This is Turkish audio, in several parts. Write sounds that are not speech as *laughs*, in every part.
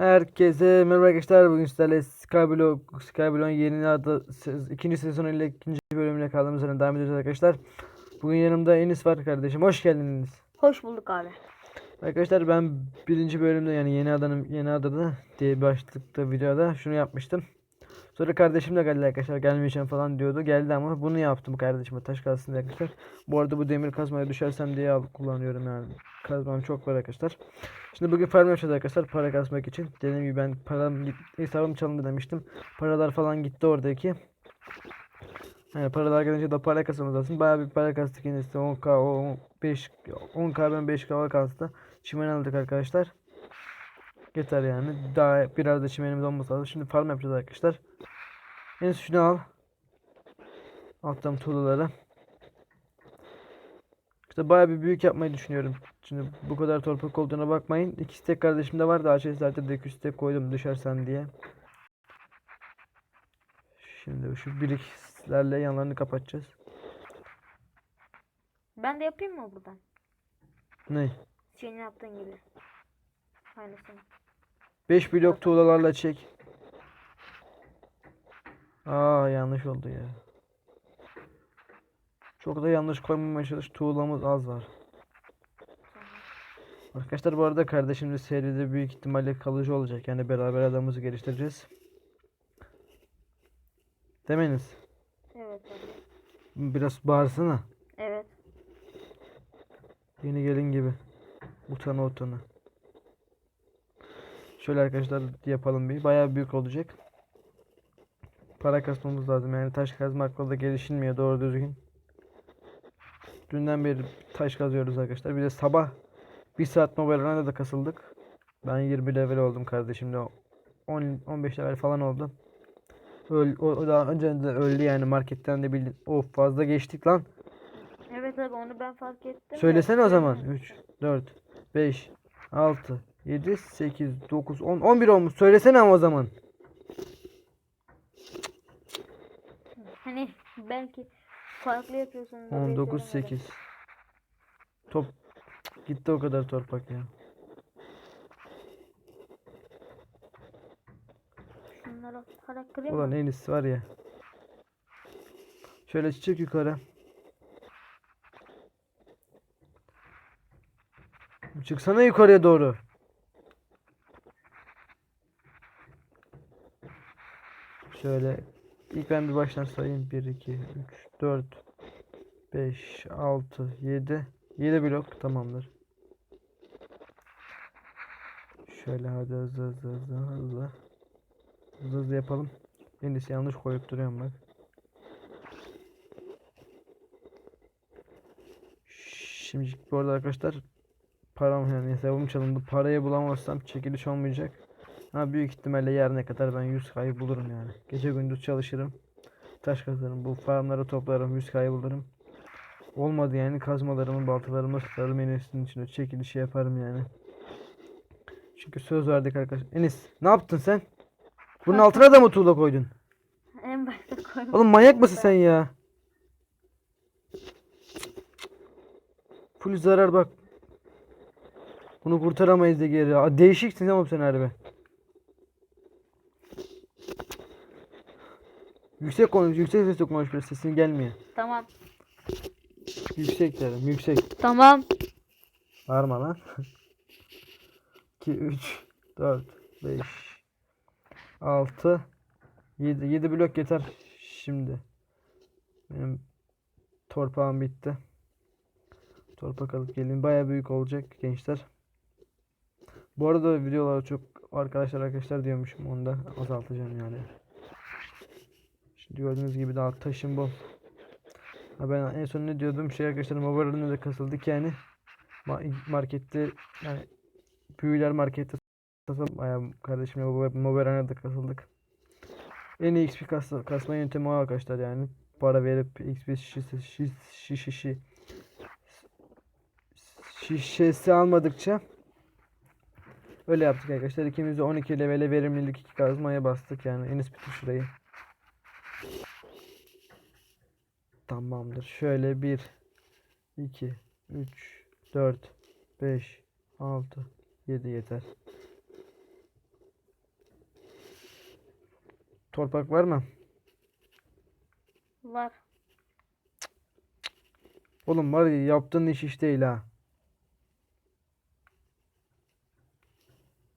Herkese merhaba arkadaşlar. Bugün sizlerle Skyblock, Skyblock'un yeni adı ikinci sezonu ile ikinci bölümüne kaldığımız yerden devam ediyoruz arkadaşlar. Bugün yanımda Enis var kardeşim. Hoş geldin Enis. Hoş bulduk abi. Arkadaşlar ben birinci bölümde yani yeni adanın yeni adada diye başlıkta videoda şunu yapmıştım. Sonra kardeşim de geldi arkadaşlar gelmeyeceğim falan diyordu. Geldi ama bunu yaptım kardeşime taş kalsın diye arkadaşlar. Bu arada bu demir kazmaya düşersem diye kullanıyorum yani. Kazmam çok var arkadaşlar. Şimdi bugün farm yapacağız arkadaşlar para kasmak için. Dediğim gibi ben param hesabım çalındı demiştim. Paralar falan gitti oradaki. Yani paralar gelince de para kasamız lazım. Bayağı bir para kastık yine işte 10k, 15 10k ben 5k kastı. Çimen aldık arkadaşlar. Yeter yani. Daha biraz da çimenimiz olması lazım. Şimdi farm yapacağız arkadaşlar. En şunu al. Alttan tuğlaları. İşte bayağı bir büyük yapmayı düşünüyorum. Şimdi bu kadar torpak olduğuna bakmayın. İki stek kardeşim de var. Daha şey zaten de iki stek koydum düşersen diye. Şimdi şu biriklerle yanlarını kapatacağız. Ben de yapayım mı buradan? Ne? Senin yaptığın gibi. Aynısını. 5 blok tuğlalarla çek. Aa yanlış oldu ya. Çok da yanlış koymamaya çalış. Tuğlamız az var. Arkadaşlar bu arada kardeşimle seride büyük ihtimalle kalıcı olacak. Yani beraber adamımızı geliştireceğiz. Demeniz. Evet abi. Biraz bağırsana. Evet. Yeni gelin gibi. Utana utana. Şöyle arkadaşlar yapalım bir. Bayağı büyük olacak. Para kasmamız lazım. Yani taş kazmakla da gelişilmiyor doğru düzgün. Dünden beri taş kazıyoruz arkadaşlar. Bir de sabah bir saat Mobile da kasıldık. Ben 20 level oldum kardeşimle. 10 15 level falan oldu. Öl, o, o daha önce de öldü yani marketten de bildim. Of fazla geçtik lan. Evet abi onu ben fark ettim. de Söylesene o zaman. söylemedim. 3, 4, 5, 6, 7, 8, 9, 10, 11 olmuş. Söylesene ama o zaman. Hani belki farklı yapıyorsunuz. da 19, söylemedim. 8. Top gitti o kadar torpak ya. Şunları para kırayım Ulan mı? en iyisi var ya. Şöyle çık yukarı. Çıksana yukarıya doğru. Şöyle ilk ben bir baştan sayayım. 1 2 3 4 5 6 7 7 blok tamamdır. Şöyle hadi hızlı hızlı hızlı hızlı. Hızlı hızlı yapalım. En iyisi yanlış koyup duruyorum bak. Şimdi bu arada arkadaşlar param yani hesabım çalındı. Parayı bulamazsam çekiliş olmayacak. Ama büyük ihtimalle yarına kadar ben 100 kayı bulurum yani. Gece gündüz çalışırım. Taş kazarım. Bu farmları toplarım. 100 kayı bulurum. Olmadı yani kazmalarımı baltalarımı tutarım. Enes'in içine çekilişi yaparım yani. Çünkü söz verdik arkadaşlar. Enes ne yaptın sen? Bunun altına da mı tuğla koydun? En başta koymam. Oğlum manyak mısın sen ya? Full zarar bak. Bunu kurtaramayız da geri. Değişiksin ama sen harbi. Yüksek konuş, yüksek sesle konuş biraz sesin gelmiyor. Tamam. Yüksek derim, yüksek. Tamam. Bağırma lan. 2, 3, 4, 5, 6, 7. 7 blok yeter şimdi. Benim torpağım bitti. Torpak alıp gelin. Baya büyük olacak gençler. Bu arada videoları çok arkadaşlar arkadaşlar diyormuşum. Onu da azaltacağım yani. Gördüğünüz gibi daha taşım bol. Ha ben en son ne diyordum? Şey arkadaşlar mobilyonun da kasıldık yani. Ma- markette yani büyüler markette satılıp bayağı kardeşimle mobilyona da kasıldık. En iyi XP kas kasma yöntemi o arkadaşlar yani. Para verip XP şişesi şiş, şiş, şişi şişesi almadıkça öyle yaptık arkadaşlar. İkimiz de 12 levele verimlilik iki kazmaya bastık yani. En üst bitir şurayı. Tamamdır. Şöyle 1 2 3 4 5 6 7 yeter. Torpak var mı? Var. Oğlum var ya yaptığın iş iş değil ha.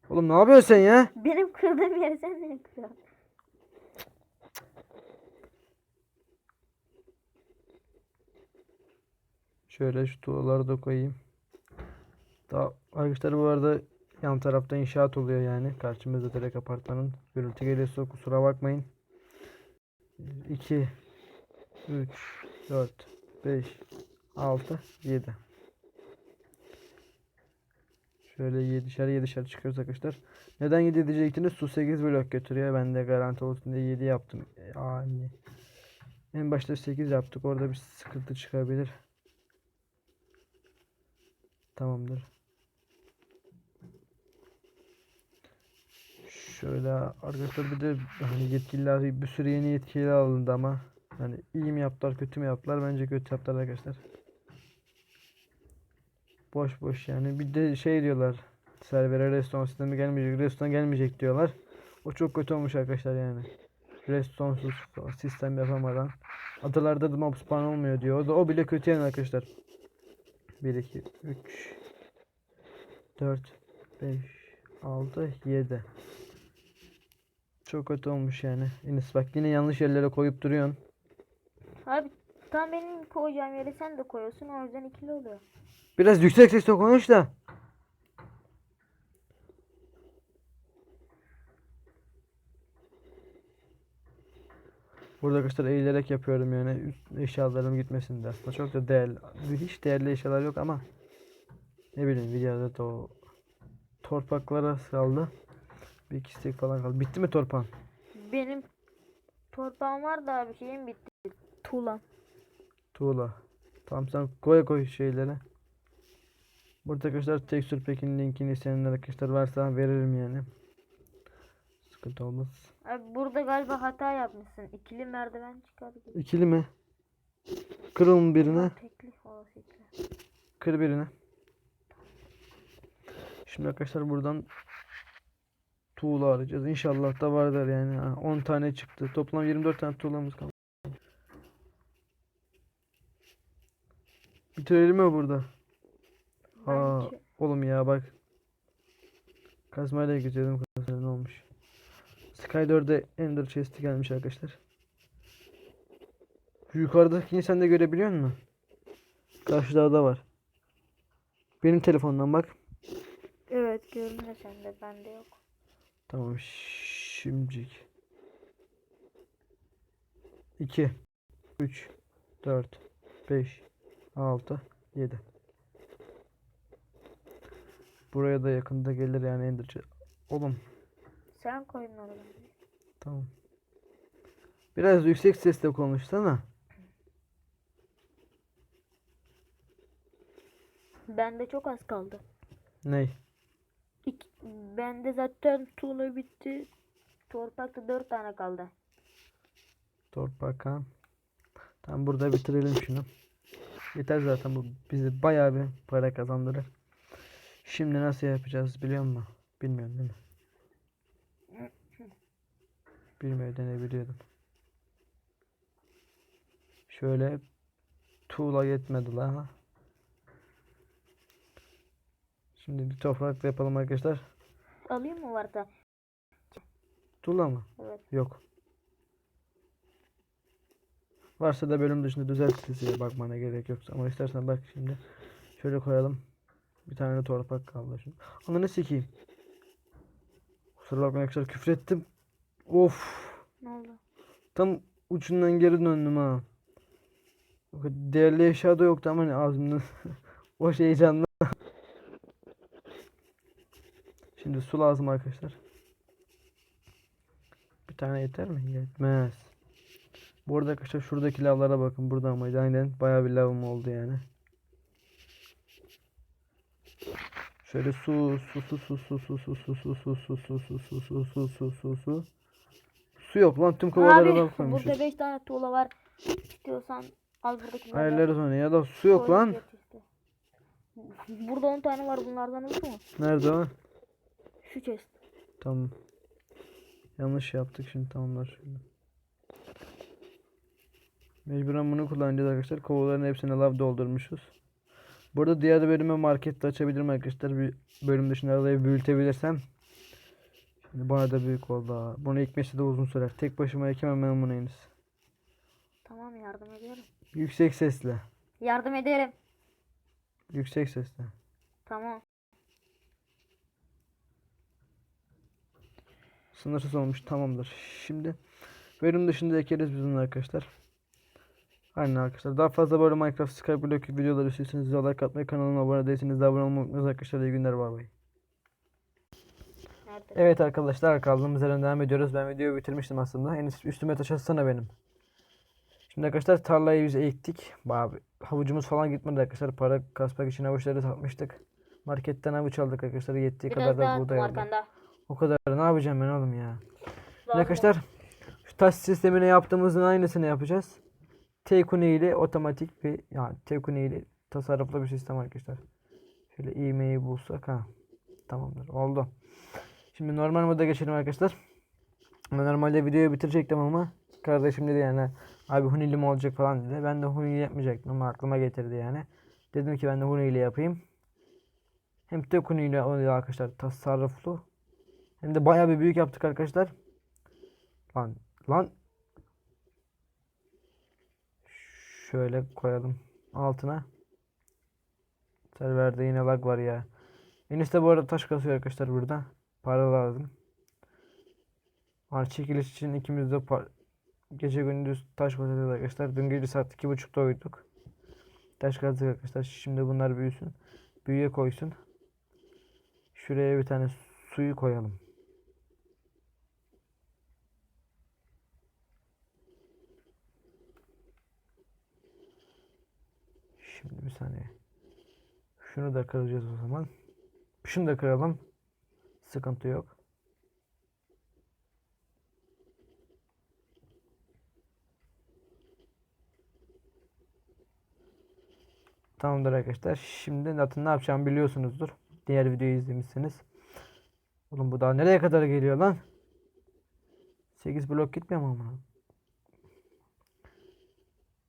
Oğlum ne yapıyorsun sen ya? Benim kırdığım yeri sen ne kırıyorsun? Şöyle şu tuğlaları da koyayım. Daha arkadaşlar bu arada yan tarafta inşaat oluyor yani. Karşımızda direkt apartmanın. Gürültü geliyorsa kusura bakmayın. 2 3 4 5 6 7 Şöyle 7'şer 7'şer çıkıyoruz arkadaşlar. Neden 7 diyecektiniz? Su 8 blok götürüyor. Ben de garanti olsun diye 7 yaptım. Yani en başta 8 yaptık. Orada bir sıkıntı çıkabilir. Tamamdır. Şöyle arkadaşlar bir de hani yetkililer bir sürü yeni yetkili alındı ama hani iyi mi yaptılar kötü mü yaptılar bence kötü yaptılar arkadaşlar. Boş boş yani bir de şey diyorlar servere restoran sistemi gelmeyecek restoran gelmeyecek diyorlar. O çok kötü olmuş arkadaşlar yani. Restonsuz sistem yapamadan adalarda da mob spawn olmuyor diyor. O, da, o bile kötü yani arkadaşlar. 1 2 3 4 5 6 7 Çok kötü olmuş yani. Enes bak yine yanlış yerlere koyup duruyorsun. Abi tam benim koyacağım yeri sen de koyuyorsun o yüzden ikili oluyor. Biraz yüksek sesle konuş da. Burada arkadaşlar eğilerek yapıyorum yani. Üst eşyalarım gitmesin de aslında. Çok da değerli hiç değerli eşyalar yok ama ne bileyim videoda da o torpaklara kaldı. Bir iki stek falan kaldı. Bitti mi torpan Benim torpağım var da abi şeyim bitti. Tuğlam. tuğla. Tamam sen koy koy şeylere burada arkadaşlar tekstür pekin linkini isteyenler arkadaşlar varsa veririm yani sıkıntı olmaz Abi burada galiba hata yapmışsın. İkili merdiven çıkar gibi. ikili mi kırın birine Tekli ikili. Kır birini. Şimdi arkadaşlar buradan tuğla arayacağız. İnşallah da vardır yani. Ha, 10 tane çıktı. Toplam 24 tane tuğlamız kaldı. Bitirelim mi burada? Ha, Bence. oğlum ya bak. Kazmayla geçiyordum. Kazmayla ne olmuş? Sky 4'e Ender Chest'i gelmiş arkadaşlar. Şu yukarıdakini sen de görebiliyor musun? Karşı dağda var. Benim telefondan bak. Evet görünüyor sende bende yok. Tamam şimdilik. 2 3 4 5 6 7 Buraya da yakında gelir yani Enderci. Oğlum Sen koydun oradan. Tamam. Biraz yüksek sesle konuşsana. Bende çok az kaldı. Ney? İki, bende zaten tuğla bitti. Torpakta dört tane kaldı. Torpakan. Tamam burada bitirelim şunu. Yeter zaten bu bizi bayağı bir para kazandırır. Şimdi nasıl yapacağız biliyor musun? Bilmiyorum değil mi? Bilmiyor denebiliyordum. Şöyle tuğla yetmedi la. Şimdi bir toprakla yapalım arkadaşlar. Alayım mı varsa? Tuğla mı? Evet. Yok. Varsa da bölüm dışında düzeltirsin diye bakmana gerek yok. Ama istersen bak şimdi. Şöyle koyalım. Bir tane de torpak kaldı şimdi. Ananı sikeyim. Kusura bakmayın arkadaşlar küfür ettim. Of. Ne oldu? Tam ucundan geri döndüm ha. Değerli eşya da yoktu ama hani ağzımdan. o şey heyecanla. Şimdi su lazım arkadaşlar. Bir tane yeter mi? Yetmez. Bu arada arkadaşlar şuradaki lavlara bakın. Burada ama aynen bayağı bir lavım oldu yani. Şöyle su su su su su su su su su su su su su su su su su su su yok lan tüm kovalara Abi lav koymuşuz. burada beş tane tuğla var. İstiyorsan al buradakilerden. Ayarları sonra ya da su yok lan. Burada 10 tane var bunlardan olur mu? Nerede o? Şu chest. Tamam. Yanlış yaptık şimdi tamamlar şöyle. Mecburen bunu kullanacağız arkadaşlar. Kovaların hepsine lav doldurmuşuz. Burada diğer bölüme markette açabilirim arkadaşlar. Bir bölüm dışında arayı büyütebilirsem. Bana da büyük oldu ha. Bunu ekmesi de uzun sürer. Tek başıma ekemem ben bunu henüz. Tamam yardım ederim. Yüksek sesle. Yardım ederim. Yüksek sesle. Tamam. Sınırsız olmuş tamamdır. Şimdi bölüm dışında ekeriz biz bunu arkadaşlar. Aynen arkadaşlar. Daha fazla böyle Minecraft Skyblock videoları istiyorsanız like atmayı kanalıma abone değilseniz de abone olmayı unutmayınız arkadaşlar. İyi günler bay bay. Evet arkadaşlar kaldığımız yerden devam ediyoruz. Ben videoyu bitirmiştim aslında. En üst- üstüme taş atsana benim. Şimdi arkadaşlar tarlayı biz ektik. Bir havucumuz falan gitmedi arkadaşlar. Para kasmak için havuçları satmıştık. Marketten havuç aldık arkadaşlar. Yettiği Biraz kadar da buğday aldık. O kadar ne yapacağım ben oğlum ya. Şimdi arkadaşlar şu taş sistemine yaptığımızın aynısını yapacağız. Tekune ile otomatik bir yani Tekune ile tasarruflu bir sistem arkadaşlar. Şöyle ivmeyi bulsak ha. Tamamdır. Oldu. Şimdi normal moda geçelim arkadaşlar. Ben normalde videoyu bitirecektim ama kardeşim dedi yani abi hunili mi olacak falan dedi. Ben de hunili yapmayacaktım ama aklıma getirdi yani. Dedim ki ben de hunili yapayım. Hem tek hunili oluyor arkadaşlar tasarruflu. Hem de bayağı bir büyük yaptık arkadaşlar. Lan lan. Şöyle koyalım altına. Serverde yine lag var ya. Enişte bu arada taş kasıyor arkadaşlar burada. Para lazım. Var çekiliş için ikimiz de par- gece gündüz taş kasıyoruz arkadaşlar. Dün gece saat iki buçukta uyuduk. Taş kazdık arkadaşlar. Şimdi bunlar büyüsün. Büyüye koysun. Şuraya bir tane suyu koyalım. Şimdi bir saniye. Şunu da kıracağız o zaman. Şunu da kıralım. Sıkıntı yok. Tamamdır arkadaşlar. Şimdi zaten ne yapacağımı biliyorsunuzdur. Diğer videoyu izlemişsiniz. Oğlum bu daha nereye kadar geliyor lan? 8 blok gitmiyor mu ama?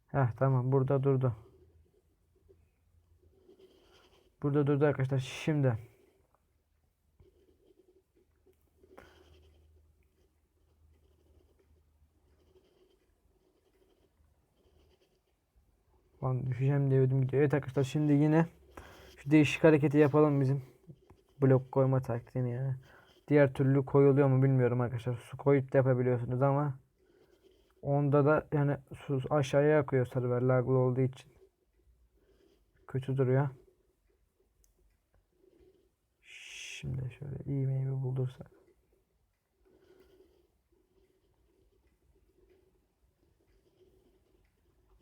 Heh tamam burada durdu. Burada durdu arkadaşlar. Şimdi. Lan düşeceğim diye ödüm gidiyor. Evet arkadaşlar şimdi yine şu değişik hareketi yapalım bizim. Blok koyma taktiğini yani. Diğer türlü koyuluyor mu bilmiyorum arkadaşlar. Su koyup da yapabiliyorsunuz ama onda da yani su aşağıya akıyor server laglı olduğu için. Kötü duruyor. Şimdi şöyle iyi meyve buldursak.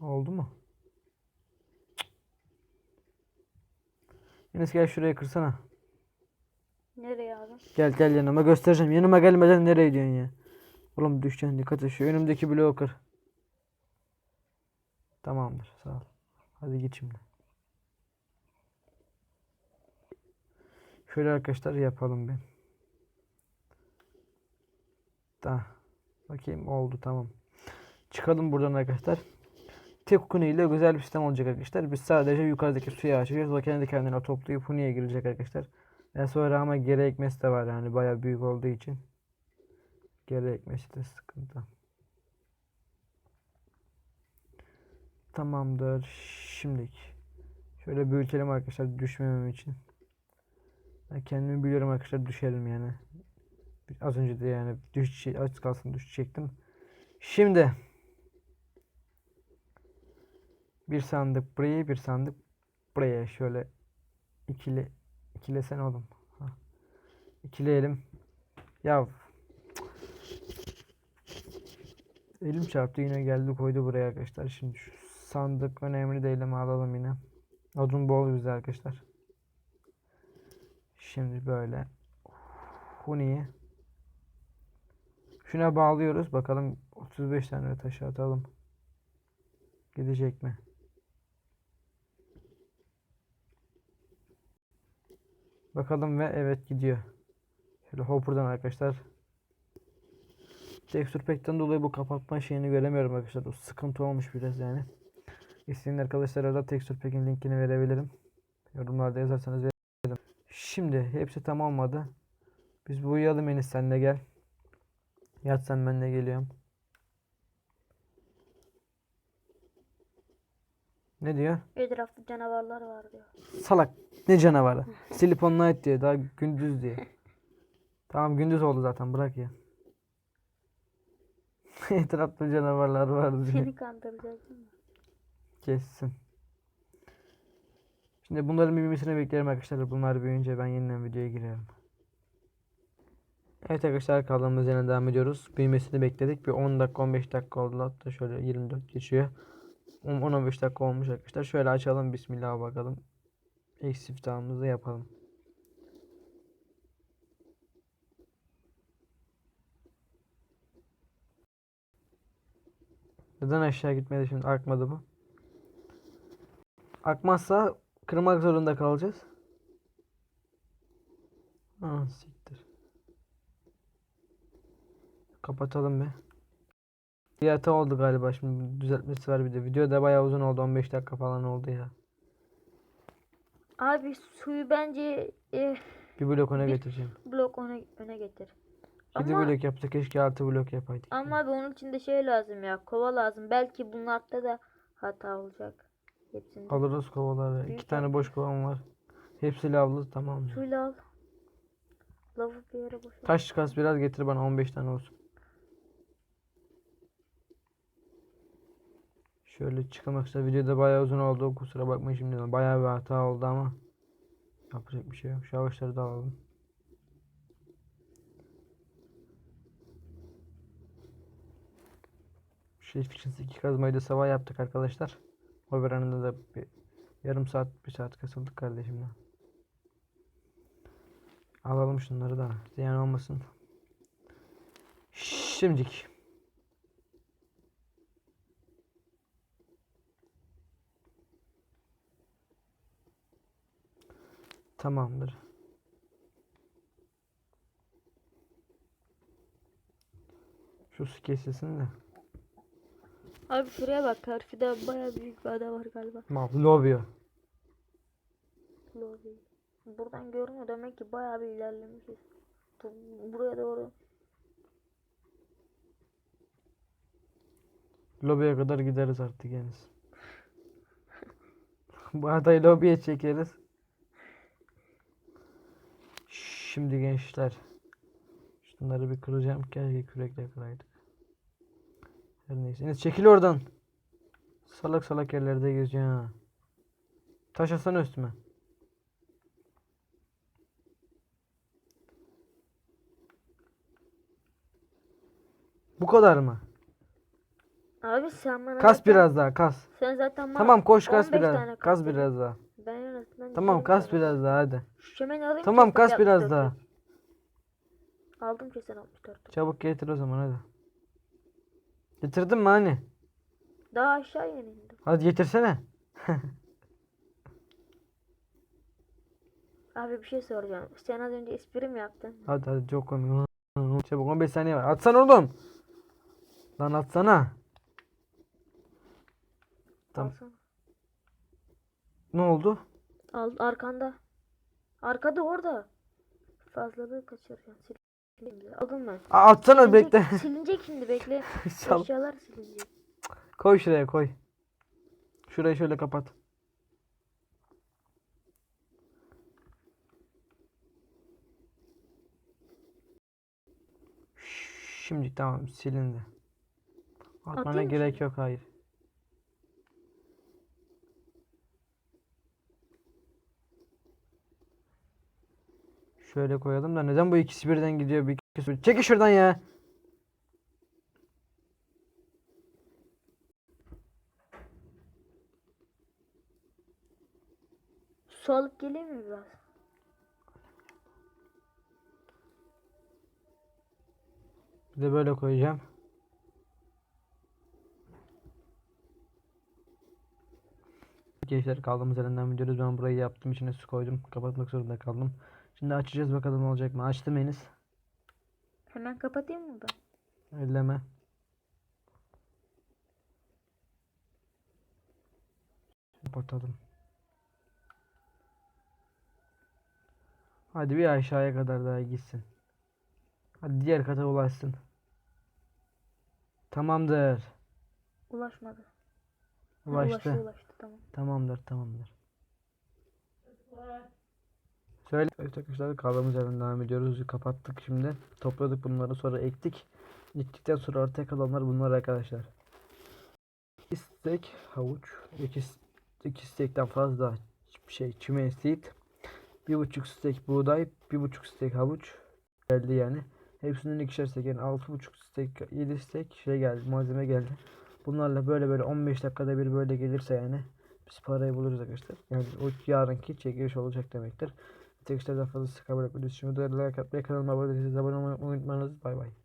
Oldu mu? Enes gel şuraya kırsana. Nereye abi? Gel gel yanıma göstereceğim. Yanıma gelmeden nereye gidiyorsun ya? Oğlum düşeceksin dikkat et şu önümdeki bloğu kır. Tamamdır sağ ol. Hadi git şimdi. Şöyle arkadaşlar yapalım bir. Da. Bakayım oldu tamam. Çıkalım buradan arkadaşlar. Tek kuni ile güzel bir sistem olacak arkadaşlar. Biz sadece yukarıdaki suyu açacağız. O kendi kendine toplayıp huniye girecek arkadaşlar. Ve sonra ama geri ekmesi de var yani bayağı büyük olduğu için. Geri ekmesi de sıkıntı. Tamamdır. Şimdilik. Şöyle büyütelim arkadaşlar düşmemem için. Ben kendimi biliyorum arkadaşlar düşerim yani. Az önce de yani düş az kalsın düşecektim. Şimdi bir sandık buraya bir sandık buraya şöyle ikili ikilesen oğlum. Ha. İkileyelim. Ya Elim çarptı yine geldi koydu buraya arkadaşlar. Şimdi şu sandık önemli değil ama alalım yine. Odun bol bizde arkadaşlar. Şimdi böyle Huni'yi şuna bağlıyoruz. Bakalım 35 tane taşı atalım. Gidecek mi? Bakalım ve evet gidiyor. Şöyle hopper'dan arkadaşlar Texture Pack'ten dolayı bu kapatma şeyini göremiyorum arkadaşlar. O sıkıntı olmuş biraz yani. İsteyen arkadaşlara da Texture Pack'in linkini verebilirim. Yorumlarda yazarsanız veririm. Şimdi hepsi tamam olmadı. Biz bu uyuyalım Enis sen de gel. Yat sen ben de geliyorum. Ne diyor? Etrafta canavarlar var diyor. Salak. Ne canavarı? Silicon Night diye daha gündüz diye. *laughs* Tamam gündüz oldu zaten bırak ya. *laughs* Etrafta canavarlar var diye. Seni kandıracaksın mı? Kessin. Şimdi bunların büyümesini beklerim arkadaşlar. Bunlar büyüyünce ben yeniden videoya girerim. Evet arkadaşlar kaldığımız yerden devam ediyoruz. Büyümesini bekledik. Bir 10 dakika 15 dakika oldu. Hatta şöyle 24 geçiyor. 10-15 dakika olmuş arkadaşlar. Şöyle açalım. Bismillah bakalım. İlk yapalım. Neden aşağı gitmedi şimdi? Akmadı bu. Akmazsa kırmak zorunda kalacağız. Aa, siktir. Kapatalım bir. Bir hata oldu galiba şimdi düzeltmesi var bir de. Video da bayağı uzun oldu 15 dakika falan oldu ya. Abi suyu bence eh, Bir blok öne Bir- getireceğim. blok öne, öne getir. 7 Ama, blok yaptık keşke 6 blok yapaydık. ama abi onun için de şey lazım ya. Kova lazım. Belki bunlarda da hata olacak. Hepsinde. Alırız kovaları. Büyük 2 tane boş kovam var. Hepsi lavlı tamam. Suyla al. Lavı bir yere boş. Taş kas biraz getir bana 15 tane olsun. Şöyle çıkmak. Videoda bayağı uzun oldu. Kusura bakmayın şimdi. Bayağı bir hata oldu ama yapacak bir şey yok. Şu ağaçları da alalım. Şu Efficiency 2 kazmayı da sabah yaptık arkadaşlar. O bir anında da bir yarım saat bir saat kasıldık kardeşimle. Alalım şunları da ziyan olmasın. Şimdik. Tamamdır. Şu su kesilsin de. Abi şuraya bak. Karşıda baya büyük bir ada var galiba. Mal lobby. Lobi. Buradan görünüyor. Demek ki baya bir ilerlemişiz. Bu- Buraya doğru. Lobiye kadar gideriz artık yani. Bu adayı lobiye çekeriz. Şimdi gençler. Şunları bir kıracağım. Keşke kürekle kıraydık. Her neyse. Enes çekil oradan. Salak salak yerlerde geziyorsun ha. Taş atsana üstüme. Bu kadar mı? Abi sen bana Kas zaten- biraz daha kas. Sen zaten bana Tamam koş kas 15 biraz. Kas biraz daha. Ben en azından Tamam kas biraz daha hadi. Şu çemeni alayım. Tamam kas biraz 64 daha. Aldım kesin 64. Çabuk getir o zaman hadi. Getirdin mi hani? Daha aşağı indim. Hadi getirsene. *laughs* Abi bir şey soracağım. Sen az önce espri mi yaptın? Hadi hadi çok komik. Çabuk 15 saniye var. Atsana oğlum. Lan atsana. Tamam. Alsana. Ne oldu? Al arkanda. Arkada orada. Fazlalığı kaçıracaksın. Silinecek. Aldım ben. Aa, atsana Silinecek- bekle. *laughs* Silinecek şimdi bekle. *laughs* Eşyalar silinecek. Koy şuraya koy. Şurayı şöyle kapat. Şimdi tamam silindi. Atmana Atayım gerek şimdi? yok hayır. Şöyle koyalım da neden bu ikisi birden gidiyor bir ikisi Çekil şuradan ya. Alıp geleyim mi biraz? Bir de böyle koyacağım. Gençler kaldığımız yerden videoda ben burayı yaptım içine su koydum. Kapatmak zorunda kaldım. Şimdi açacağız bakalım olacak mı? Açtım Enis. Hemen kapatayım mı ben? Elleme. Kapatalım. Hadi bir aşağıya kadar daha gitsin. Hadi diğer kata ulaşsın. Tamamdır. Ulaşmadı. Ulaştı. Ulaştı ulaştı tamam. Tamamdır, tamamdır. Şöyle evet arkadaşlar kaldığımız yerden devam ediyoruz. Kapattık şimdi. Topladık bunları sonra ektik. Ektikten sonra ortaya kalanlar bunlar arkadaşlar. İki stek havuç, iki, iki stekten fazla şey çimen seed, bir buçuk stek buğday, bir buçuk stek havuç geldi yani. Hepsinin ikişer stek yani altı buçuk stek, yedi stek şey geldi, malzeme geldi. Bunlarla böyle böyle 15 dakikada bir böyle gelirse yani biz parayı buluruz arkadaşlar. Yani o yarınki çekiliş olacak demektir. Tekstlerden fazla sıkı bırakmayı düşünüyorum. Like atmayı, kanalıma abone değilseniz abone olmayı unutmayınız. Bay bay.